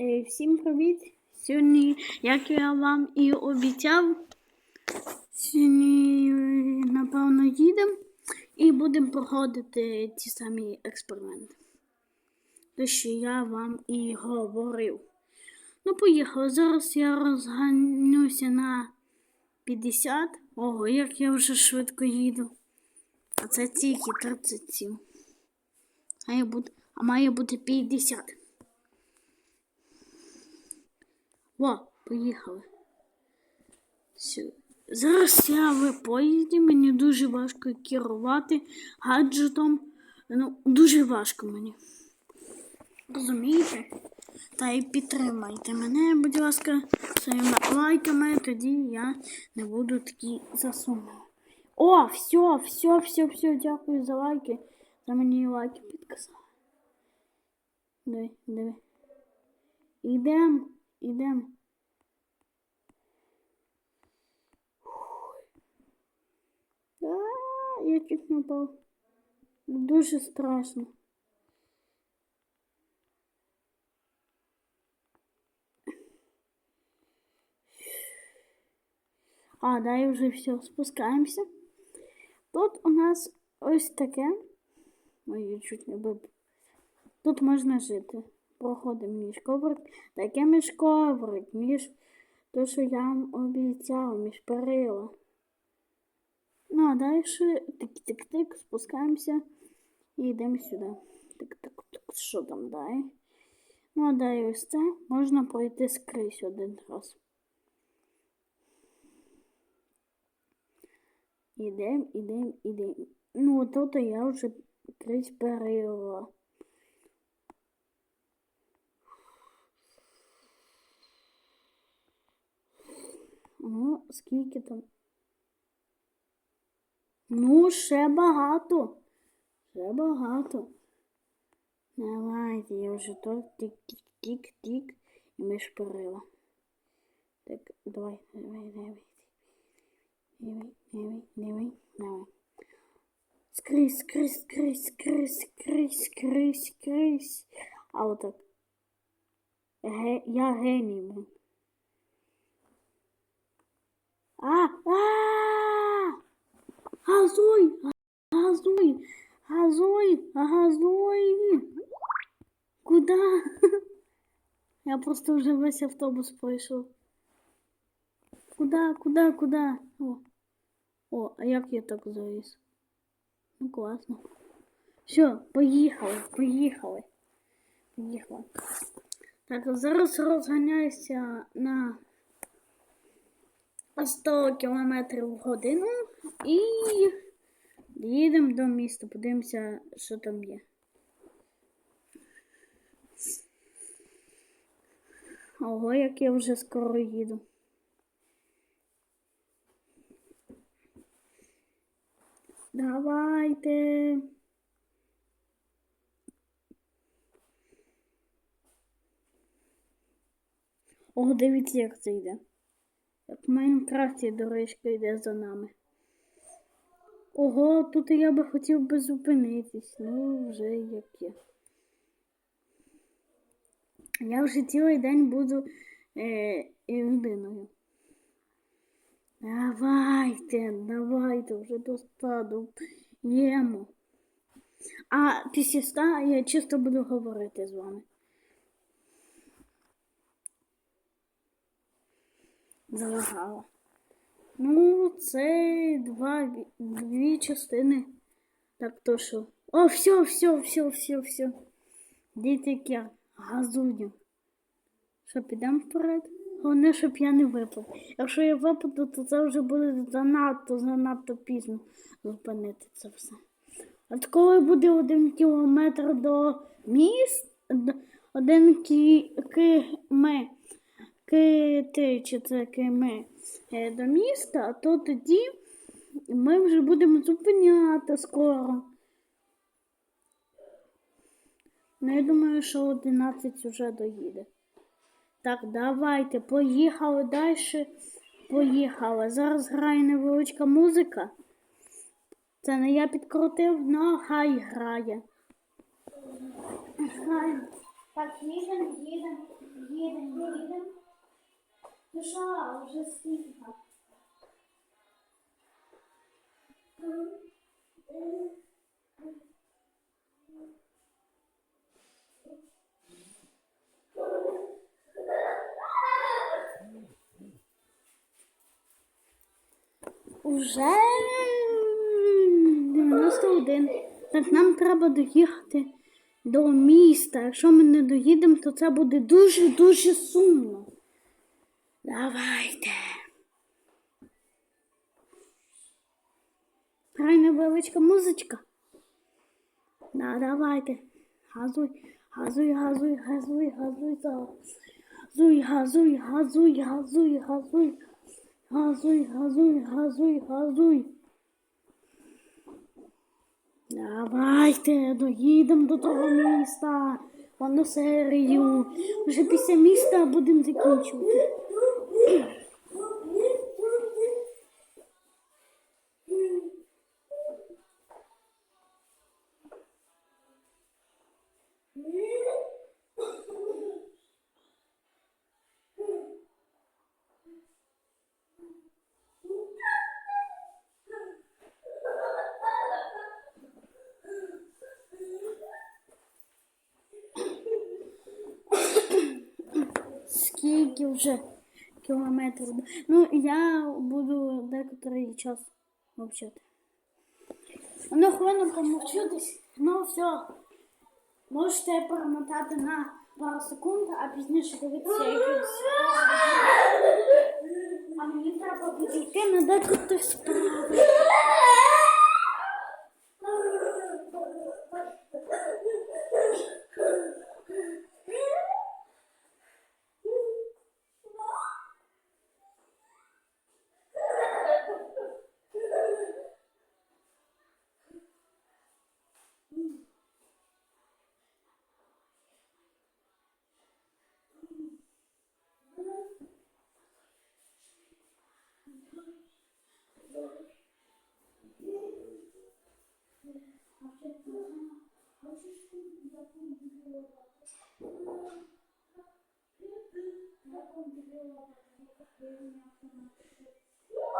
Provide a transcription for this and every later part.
Е, Всім привіт! Сьогодні, як я вам і обіцяв, сьогодні, е, напевно, їдемо і будемо проходити ті самі експерименти. Те, що я вам і говорив. Ну, поїхали. Зараз я розганюся на 50. Ого, як я вже швидко їду. А це тільки 37. Має бути, а має бути 50. О, поїхали. Зараз я в поїзді, мені дуже важко керувати гаджетом. Ну, дуже важко мені. Розумієте? Та й підтримайте мене, будь ласка, своїми лайками, тоді я не буду такий засумний. О, все, все, все, все, дякую за лайки. За мені лайки підказали. Диви, диви. Ідем, ідем. А, я чуть не упав. Дуже страшно. А, да, вже все, спускаємося. Тут у нас ось таке. Ой, я чуть не вибив. Тут можна жити. Проходимо між коврик. Таке між коврик, між то, що я вам обіцяв, між перила. Ну, а далі тик-тик-тик, спускаємося і йдемо сюди. Тик-тик-тик, що там далі? Ну, а далі ось це можна пройти скрізь один раз. Ідем, ідем, ідем. Ну, тут я вже крізь перила. Ну, скільки там? Ну, ще багато. Ще багато. Давайте, я вже тут тик-тик-тик-тик і ми шпарила. Так, давай, давай, давай. Давай, давай, давай, давай. Скрізь, скрізь, скрізь, скрізь, скрізь, скрізь, скрізь. А отак. Ге, я геній, блин. А, а! Газуй! Газуй! Газуй! Газуй! Куда? Я просто вже весь автобус пройшов. Куда, куда, куда? О, О а як я так завис? Ну класно. Все, поїхали, поїхали. Поїхали. Так, зараз розганяюся на 100 км в годину і їдемо до міста, подивимося, що там є. Ого, як я вже скоро їду. Давайте. О, дивіться, як це йде. Як в Майнкрафті дорожка йде за нами. Ого, тут я би хотів би зупинитись. Ну, вже як є. Я вже цілий день буду е, людиною. Давайте, давайте, вже до стаду. А після ста я чисто буду говорити з вами. Залагала. Ну, це два, дві частини. Так то що. О, все, все, все, все, все. Дійте як я газую. Що, підемо вперед? Головне, щоб я не випав. Якщо я випаду, то це вже буде занадто, занадто пізно зупинити це все. От коли буде один кілометр до міст, один км, кити, чи це км до міста, то тоді ми вже будемо зупиняти скоро. Ну, я думаю, що 11 вже доїде. Так, давайте, поїхали далі. Поїхали. Зараз грає невеличка музика. Це не я підкрутив, але хай грає. Так, їдемо, їдемо, Ти що, вже скільки? Уже 91. Так нам треба доїхати до міста. Якщо ми не доїдемо, то це буде дуже-дуже сумно. Давайте. Грай невеличка музичка. Да, давайте. Газуй, газуй, газуй, газуй, газуй, газуй, газуй, газуй, газуй, газуй. Газуй, газуй, газуй, газуй. газуй. Давайте доїдемо до того міста. Воно серію. Вже після міста будемо закінчувати. Скільки вже кілометрів? Ну, я буду декотрий час мовчати. Ну, хвилину помовчу десь. Ну, все. Можете перемотати на пару секунд, а пізніше дивитися якийсь. А мені треба підійти на декотрі справи.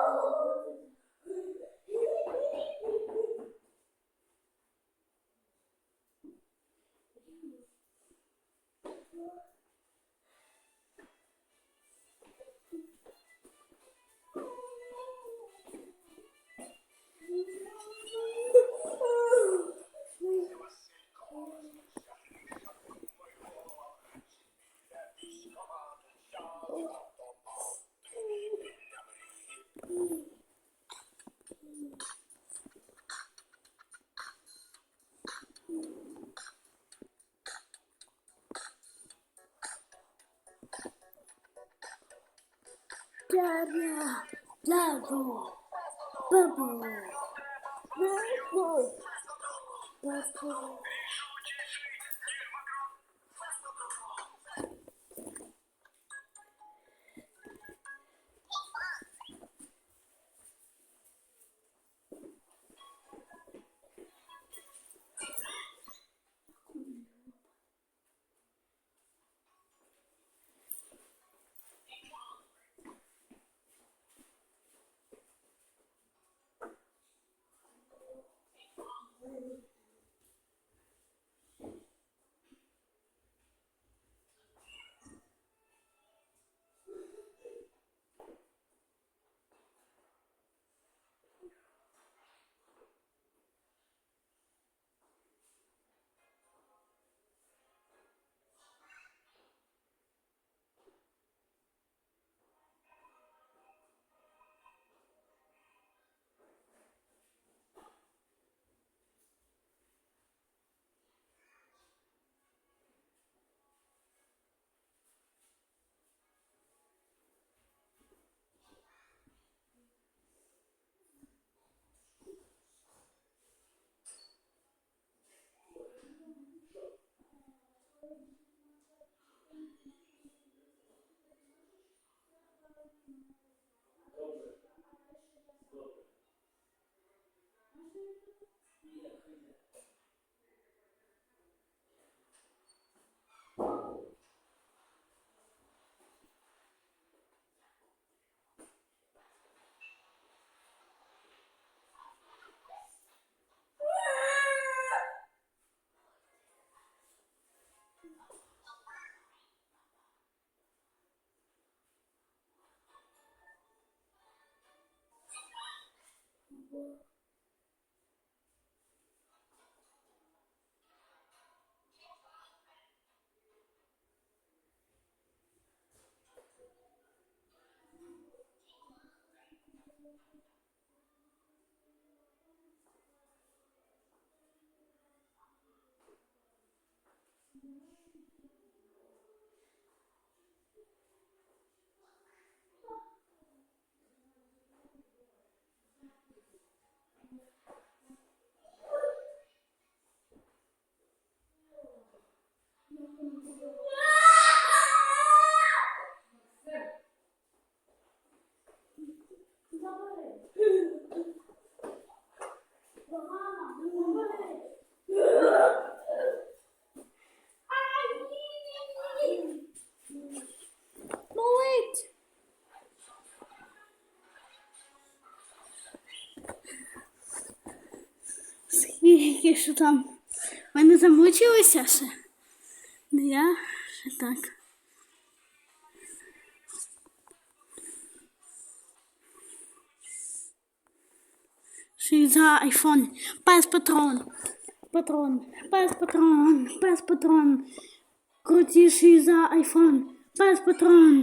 Oh! Purple. Purple. Purple. world. Скільки що там? Ви не замучилися ще? Ну я ще так. Шиза айфон. Пес патрон. Патрон. Пес патрон. Пес патрон. Крутіший за айфон. Пес патрон.